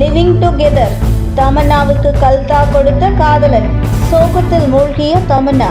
Living together தமன்னாவுக்கு கல்தா கொடுத்த காதலன். சோகத்தில் மூழ்கிய தமன்னா.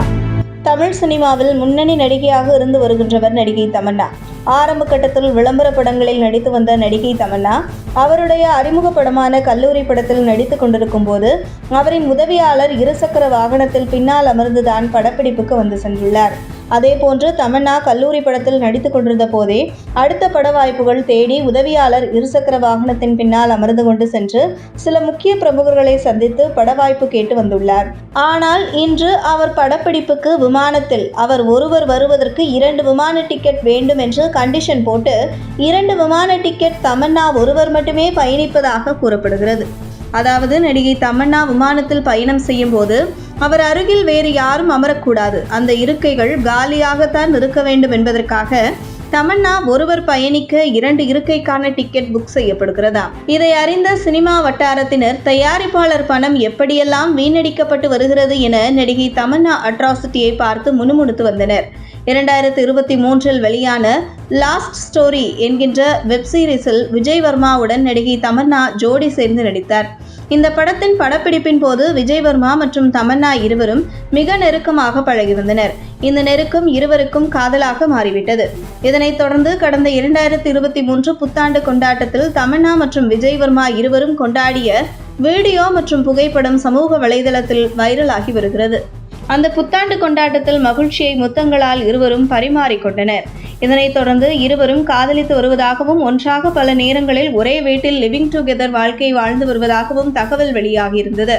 தமிழ் சினிமாவில் முன்னணி நடிகையாக இருந்து வருகின்றவர் நடிகை தமன்னா. ஆரம்ப கட்டத்தில் விளம்பர படங்களில் நடித்து வந்த நடிகை தமன்னா. அவருடைய அறிமுக படமான கல்லூரி படத்தில் நடித்து கொண்டிருக்கும் போது அவரின் உதவியாளர் இருசக்கர வாகனத்தில் பின்னால் அமர்ந்துதான் படப்பிடிப்புக்கு வந்து சென்றுள்ளார். அதேபோன்று தமன்னா கல்லூரி படத்தில் நடித்து கொண்டிருந்த போதே அடுத்த பட வாய்ப்புகள் தேடி உதவியாளர் இருசக்கர வாகனத்தின் பின்னால் அமர்ந்து கொண்டு சென்று சில முக்கிய பிரமுகர்களை சந்தித்து பட வாய்ப்பு கேட்டு வந்துள்ளார். ஆனால் இன்று அவர் படப்பிடிப்புக்கு விமானத்தில் அவர் ஒருவர் வருவதற்கு இரண்டு விமான டிக்கெட் வேண்டும் என்று கண்டிஷன் போட்டு இரண்டு விமான டிக்கெட் தமன்னா ஒருவர் மட்டுமே பயணிப்பதாக கூறப்படுகிறது. அதாவது நடிகை தமன்னா விமானத்தில் பயணம் செய்யும் போது அவர் அருகில் வேறு யாரும் அமரக்கூடாது. அந்த இருக்கைகள் காலியாகத்தான் இருக்க வேண்டும் என்பதற்காக தமன்னா ஒருவர் பயணிக்க இரண்டு இருக்கைக்கான டிக்கெட் புக் செய்யப்படுகிறதா இதை அறிந்த சினிமா வட்டாரத்தினர் தயாரிப்பாளர் பணம் எப்படியெல்லாம் வீணடிக்கப்பட்டு வருகிறது என நடிகை தமன்னா அட்ராசிட்டியை பார்த்து முணுமுணுத்து வந்தனர். இரண்டாயிரத்து இருபத்தி மூன்றில் வெளியான லாஸ்ட் ஸ்டோரி என்கின்ற வெப் சீரிஸில் விஜய் வர்மாவுடன் நடிகை தமன்னா ஜோடி சேர்ந்து நடித்தார். இந்த படத்தின் படப்பிடிப்பின் போது விஜய் வர்மா மற்றும் தமன்னா இருவரும் மிக நெருக்கமாக பழகி வந்தனர் இந்த நெருக்கம் இருவருக்கும் காதலாக மாறிவிட்டது. இதனைத் தொடர்ந்து கடந்த இரண்டாயிரத்தி இருபத்தி மூன்று புத்தாண்டு கொண்டாட்டத்தில் தமன்னா மற்றும் விஜய் வர்மா இருவரும் கொண்டாடிய வீடியோ மற்றும் புகைப்படம் சமூக வலைதளத்தில் வைரலாகி வருகிறது. அந்த புத்தாண்டு கொண்டாட்டத்தில் மகிழ்ச்சியை முத்தங்களால் இருவரும் பரிமாறிக்கொண்டனர். இதனைத் தொடர்ந்து இருவரும் காதலித்து வருவதாகவும் ஒன்றாக பல நேரங்களில் ஒரே வீட்டில் லிவிங் டுகெதர் வாழ்க்கை வாழ்ந்து வருவதாகவும் தகவல் வெளியாகியிருந்தது.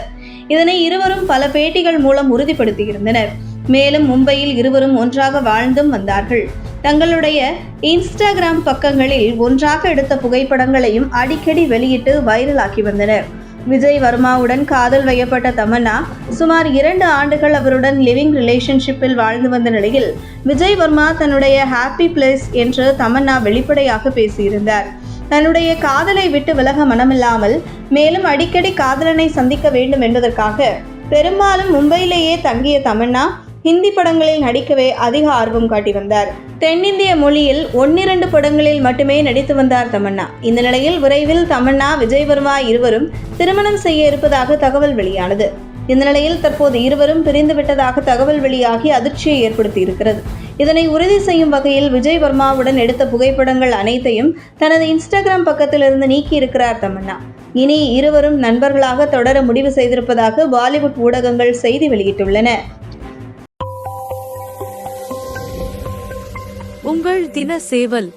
இதனை இருவரும் பல பேட்டிகள் மூலம் உறுதிப்படுத்தியிருந்தனர். மேலும் மும்பையில் இருவரும் ஒன்றாக வாழ்ந்தும் வந்தார்கள். தங்களுடைய இன்ஸ்டாகிராம் பக்கங்களில் ஒன்றாக எடுத்த புகைப்படங்களையும் அடிக்கடி வெளியிட்டு வைரலாக்கி வந்தனர். விஜய் வர்மாவுடன் காதல் வயப்பட்ட தமன்னா சுமார் இரண்டு ஆண்டுகள் அவருடன் லிவிங் ரிலேஷன்ஷிப்பில் வாழ்ந்து வந்த நிலையில் விஜய் வர்மா தன்னுடைய ஹாப்பி பிளேஸ் என்று தமன்னா வெளிப்படையாக பேசியிருந்தார். தன்னுடைய காதலை விட்டு விலக மனமில்லாமல் மேலும் அடிக்கடி காதலனை சந்திக்க வேண்டும் என்பதற்காக பெரும்பாலும் மும்பையிலேயே தங்கிய தமன்னா ஹிந்தி படங்களில் நடிக்கவே அதிக ஆர்வம் காட்டி வந்தார் தென்னிந்திய மொழியில் ஒன்னிரண்டு படங்களில் மட்டுமே நடித்து வந்தார் தமன்னா. இந்த நிலையில் விரைவில் தமன்னா விஜய் வர்மா இருவரும் திருமணம் செய்ய இருப்பதாக தகவல் வெளியானது. இந்த நிலையில் தற்போது இருவரும் பிரிந்து விட்டதாக தகவல் வெளியாகி அதிர்ச்சியை ஏற்படுத்தி இருக்கிறது இதனை உறுதி செய்யும் வகையில் விஜய் வர்மாவுடன் எடுத்த புகைப்படங்கள் அனைத்தையும் தனது இன்ஸ்டாகிராம் பக்கத்திலிருந்து நீக்கி இருக்கிறார் தமன்னா. இனி இருவரும் நண்பர்களாக தொடர முடிவு செய்திருப்பதாக பாலிவுட் ஊடகங்கள் செய்தி வெளியிட்டுள்ளன. உங்கள் தின சேவல்